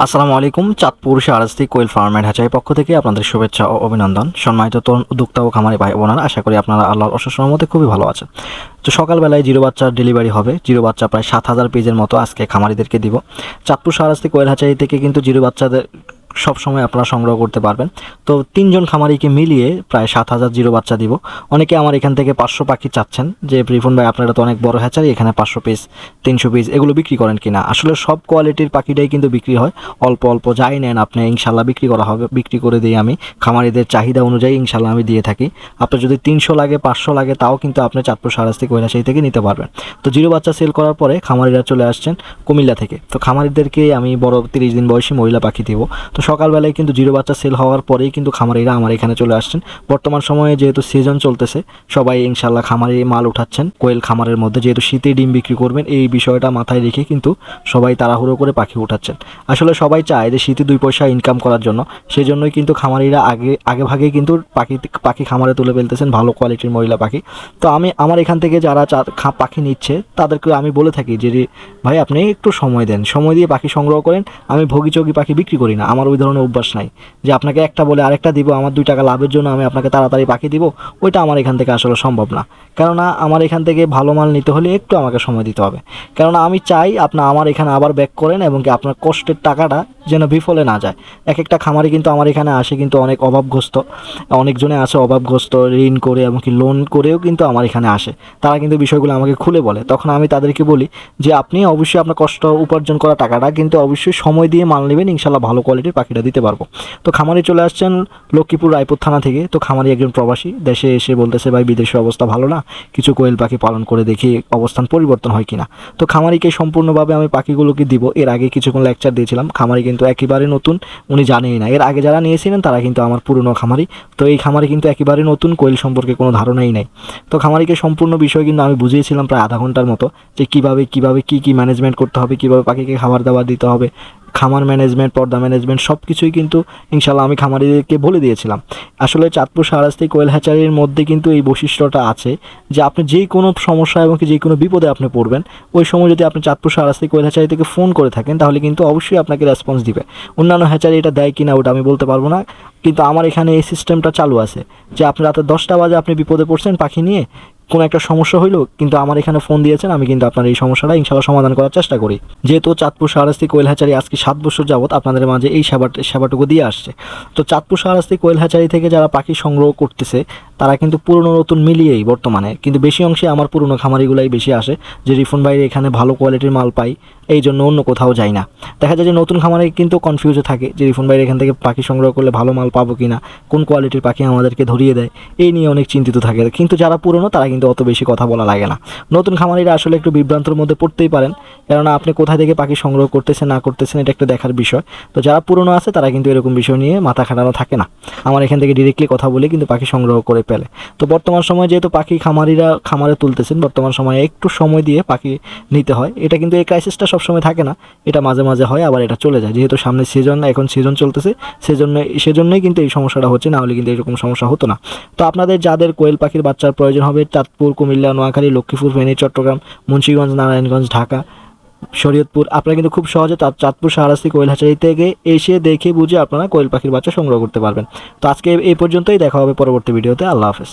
আসসালামু আলাইকুম, Chandpur Shahrasti quail farm and hatchery পক্ষ থেকে আপনাদের শুভেচ্ছা ও অভিনন্দন। সম্মানিত তরুণ, উদ্যোক্তা ও খামারি ভাই বোনারা, আশা করি আপনারা আল্লাহর অশেষ রহমতে খুবই ভালো আছেন। তো সকালবেলায় জিরো বাচ্চার ডেলিভারি হবে, জিরো বাচ্চা প্রায় সাত হাজার পেজের মতো আজকে খামারিদেরকে দিব। চাঁদপুর শাহরাস্তি কোয়েল হাচাই থেকে কিন্তু জিরো বাচ্চাদের সব সময় আপনারা সংগ্রহ করতে পারবেন। তো তিনজন খামারিকে মিলিয়ে প্রায় সাত হাজার জিরো বাচ্চা দিব। অনেকে আমার এখান থেকে পাঁচশো পাখি চাচ্ছেন। যে রিফুন ভাই, আপনারা তো অনেক বড় হ্যাচারি, এখানে পাঁচশো পিস তিনশো পিস এগুলো বিক্রি করেন কিনা? আসলে সব কোয়ালিটির পাখিটাই কিন্তু বিক্রি হয়। অল্প অল্প যাই নেন আপনি ইনশাল্লাহ বিক্রি করা হবে, বিক্রি করে দিই আমি। খামারিদের চাহিদা অনুযায়ী ইনশাল্লাহ আমি দিয়ে থাকি। আপনার যদি তিনশো লাগে, পাঁচশো লাগে, তাও কিন্তু আপনি চাঁদপুর সারাস্তি কৈলাসী থেকে নিতে পারবেন। তো জিরো বাচ্চা সেল করার পরে খামারিরা চলে আসছেন কুমিল্লা থেকে। তো খামারিদেরকে আমি বড় তিরিশ দিন বয়সী মহিলা পাখি দিব। তো সকালবেলায় কিন্তু জিরো বাচ্চা সেল হওয়ার পরেই কিন্তু খামারিরা আমার এখানে চলে আসছেন। বর্তমান সময়ে যেহেতু সিজন চলতেছে, সবাই ইনশাল্লাহ খামারে মাল উঠাচ্ছেন। কোয়েল খামারের মধ্যে যেহেতু শীতে ডিম বিক্রি করবেন, এই বিষয়টা মাথায় রেখে কিন্তু সবাই তাড়াহুড়ো করে পাখি উঠাচ্ছেন। আসলে সবাই চায় যে শীতে দুই পয়সা ইনকাম করার জন্য সেই জন্যই কিন্তু খামারিরা আগে আগে ভাগে কিন্তু পাখি পাখি খামারে তুলে ফেলতেছেন ভালো কোয়ালিটির মহিলা পাখি। তো আমি, আমার এখান থেকে যারা পাখি নিচ্ছে, তাদেরকে আমি বলে থাকি যে ভাই আপনি একটু সময় দেন। সময় দিয়ে পাখি সংগ্রহ করেন, আমি ভোগিচোগি পাখি বিক্রি করি না। আমার ওই ধরনের অভ্যাস নাই। যে আপনাকে একটা বলে আরেকটা দিব, আমার দুই টাকা লাভের জন্য আমি আপনাকে তাড়াতাড়ি পাখি দিব, ওইটা আমার এখান থেকে আসলে সম্ভব না। কেননা আমার এখান থেকে ভালো মাল নিতে হলে একটু আমাকে সময় দিতে হবে। কেননা আমি চাই আপনার আমার এখানে আবার ব্যাক করেন এবং কি আপনার কষ্টের টাকাটা যেন বিফলে না যায়। এক একটা খামারি কিন্তু আমার এখানে আসে কিন্তু অনেক অভাবগ্রস্ত। অনেকজনে আছে অভাবগ্রস্ত ঋণ করে এমনকি লোন করেও কিন্তু আমার এখানে আসে। তারা কিন্তু বিষয়গুলো আমাকে খুলে বলে। তখন আমি তাদেরকে বলি যে, আপনি অবশ্যই আপনার কষ্ট উপার্জন করা টাকাটা কিন্তু অবশ্যই সময় দিয়ে মাল নেবেন। ইনশাল্লাহ ভালো কোয়ালিটির পাখিটা দিতে পারব। তো খামারি চলে আসছেন লক্ষ্মীপুর রায়পুর থানা থেকে। তো খামারি একজন প্রবাসী, দেশে এসে বলতেছে, ভাই, বিদেশের অবস্থা ভালো না। কিছু কোয়েল পাখি পালন করে দেখি অবস্থান পরিবর্তন হয় কিনা? তো খামারিকে সম্পূর্ণভাবে আমি পাখিগুলোকে দিব। এর আগে কিছুক্ষণ লেকচার দিয়েছিলাম। খামারি কিন্তু একেবারে নতুন উনি জানেই না। এর আগে যারা নিয়েছিলেন তারা কিন্তু আমার পুরনো খামারি। তো এই খামারি কিন্তু একেবারে নতুন, কোয়েল সম্পর্কে কোনো ধারণাই নাই। তো খামারিকে সম্পূর্ণ বিষয় কিন্তু আমি বুঝিয়েছিলাম প্রায় আধা ঘণ্টার মতো যে কীভাবে কীভাবে কি কি ম্যানেজমেন্ট করতে হবে, কীভাবে পাখিকে খাবার দাবার দিতে হবে খামার ম্যানেজমেন্ট পর্দা ম্যানেজমেন্ট সব কিছুই কিন্তু ইনশাল্লাহ আমি খামারিদেরকে বলে দিয়েছিলাম। আসলে চাঁদপুর সারাস্তি কোয়েল হ্যাচারির মধ্যে কিন্তু এই বৈশিষ্ট্যটা আছে যে আপনি যেই কোনো সমস্যা এবং যে কোনো বিপদে আপনি পড়বেন, ওই সময় যদি আপনি চাঁদপুর সারাস্তি কোয়েল হ্যাচারি থেকে ফোন করে থাকেন, তাহলে কিন্তু অবশ্যই আপনাকে রেসপন্স দিবে। অন্যান্য হ্যাচারি এটা দেয় কিনা ওটা আমি বলতে পারব না, কিন্তু আমার এখানে এই সিস্টেমটা চালু আছে যে আপনি রাতে দশটা বাজে আপনি বিপদে পড়ছেন পাখি নিয়ে কোনো একটা সমস্যা হইল, কিন্তু আমার এখানে ফোন দিয়েছেন, আমি কিন্তু আপনার এই সমস্যাটা ইনশাল্লাহ সমাধান করার চেষ্টা করি। যেহেতু চাঁদপুর শাহরাস্তি কোয়েল হ্যাচারি আজকে সাত বছর যাবৎ আপনাদের মাঝে এই সেবাটা, সেবাটুকু দিয়ে আসছে। তো চাঁদপুর শাহরাস্তি কোয়েল হ্যাচারি থেকে যারা পাখি সংগ্রহ করতেছে তারা কিন্তু পুরনো নতুন মিলিয়েই বর্তমানে, কিন্তু বেশি অংশে আমার পুরনো খামারিগুলাই বেশি আসে, যে রিফুন ভাইয়ের এখানে ভালো কোয়ালিটির মাল পাই এই জন্য অন্য কোথাও যাই না। দেখা যায় যে নতুন খামারে কিন্তু কনফিউজে থাকে যে রিফুন ভাইয়ের এখান থেকে পাখি সংগ্রহ করলে ভালো মাল পাবো কিনা, কোন কোয়ালিটির পাখি আমাদেরকে ধরিয়ে দেয়, এই নিয়ে অনেক চিন্তিত থাকে। কিন্তু যারা পুরনো, তারা কিন্তু অত বেশি কথা বলা লাগে না। নতুন খামারিরা আসলে একটু বিভ্রান্তর মধ্যে পড়তেই পারেন, কেননা আপনি কোথা থেকে পাখি সংগ্রহ করতেছেন, না করতেছেন, এটা একটা দেখার বিষয়। তো যারা পুরনো আছে, তারা কিন্তু এরকম বিষয় নিয়ে মাথা খাটানো থাকে না। আমার এখান থেকে ডিরেক্টলি কথা বলে, কিন্তু পাখি সংগ্রহ করে ফেলে তো বর্তমান সময়ে যেহেতু পাখি খামারিরা খামারে তুলতেছেন, বর্তমান সময়ে একটু সময় দিয়ে পাখি নিতে হয়। এটা কিন্তু এই ক্রাইসিসটা সবসময় থাকে না। এটা মাঝে মাঝে হয়, আবার এটা চলে যায়। যেহেতু সামনে সিজন এখন সিজন চলতেছে, সেজন্য, সেজন্যই কিন্তু এই সমস্যাটা হচ্ছে, না হলে কিন্তু এরকম সমস্যা হতো না। তো আপনাদের যাদের কোয়েল পাখির বাচ্চার প্রয়োজন হবে, চাঁদপুর, কুমিল্লা, নোয়াখালী, লক্ষ্মীপুর, ফেনী, চট্টগ্রাম, মুন্সিগঞ্জ, নারায়ণগঞ্জ, ঢাকা শরীয়তপুর। আপনারা কিন্তু খুব সহজে চাঁদপুর, সাহারাস্তি কোয়েল হাঁচারি থেকে এসে দেখে বুঝে আপনারা কোয়েল পাখির বাচ্চা সংগ্রহ করতে পারবেন। তো আজকে এই পর্যন্তই, দেখা হবে পরবর্তী ভিডিওতে। আল্লাহ হাফেজ।